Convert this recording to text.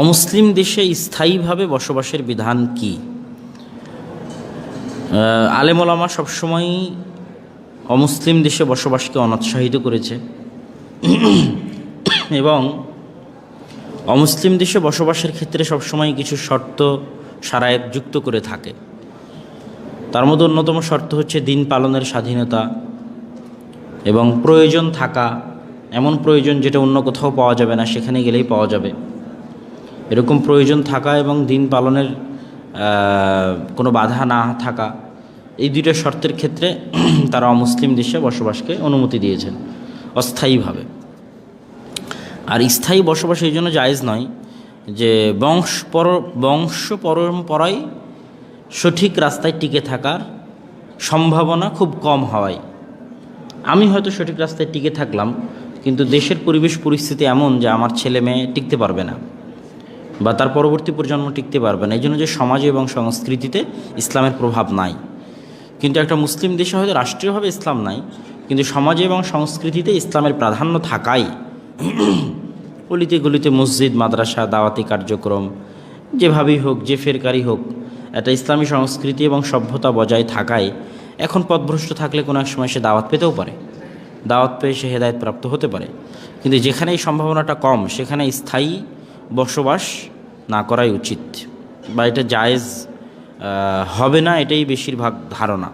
অমুসলিম দেশে স্থায়ীভাবে বসবাসের বিধান কি? আলেমোলামা সবসময়ই অমুসলিম দেশে বসবাসকে অনুৎসাহিত করেছে। এবং অমুসলিম দেশে বসবাসের ক্ষেত্রে সবসময় কিছু শর্ত সারায়ত যুক্ত করে থাকে। তার মধ্যে অন্যতম শর্ত হচ্ছে দিন পালনের স্বাধীনতা এবং প্রয়োজন থাকা, এমন প্রয়োজন যেটা অন্য কোথাও পাওয়া যাবে না, সেখানে গেলেই পাওয়া যাবে। এরকম প্রয়োজন থাকা এবং দিন পালনের কোনো বাধা না থাকা, এই দুইটা শর্তের ক্ষেত্রে তারা অমুসলিম দেশে বসবাসকে অনুমতি দিয়েছেন, অস্থায়ীভাবে। আর স্থায়ী বসবাস এই জন্য জায়েজ নয় যে বংশ পর, বংশ পরম্পরায় সঠিক রাস্তায় টিকে থাকার সম্ভাবনা খুব কম হওয়ায়। আমি হয়তো সঠিক রাস্তায় টিকে থাকলাম, কিন্তু দেশের পরিবেশ পরিস্থিতি এমন যে আমার ছেলে মেয়ে টিকতে পারবে না। বা তার পরবর্তী প্রজন্ম টিকতে পারবে না। এই জন্য যে সমাজে এবং সংস্কৃতিতে ইসলামের প্রভাব নাই। কিন্তু একটা মুসলিম দেশে হয়তো রাষ্ট্রীয়ভাবে ইসলাম নাই, কিন্তু সমাজে এবং সংস্কৃতিতে ইসলামের প্রাধান্য থাকাই গলিতে গলিতে মসজিদ, মাদ্রাসা, দাওয়াতি কার্যক্রম, যেভাবেই হোক, যে ফেরকারি হোক, একটা ইসলামী সংস্কৃতি এবং সভ্যতা বজায় থাকায় এখন পথভ্রষ্ট থাকলে কোনো এক সময় সে দাওয়াত পেতেও পারে। দাওয়াত পেয়ে সে হেদায়ত প্রাপ্ত হতে পারে। কিন্তু যেখানে এই সম্ভাবনাটা কম, সেখানে স্থায়ী বসবাস না করাই উচিত বা এটা জায়েজ হবে না এটাই বেশিরভাগ ধারণা।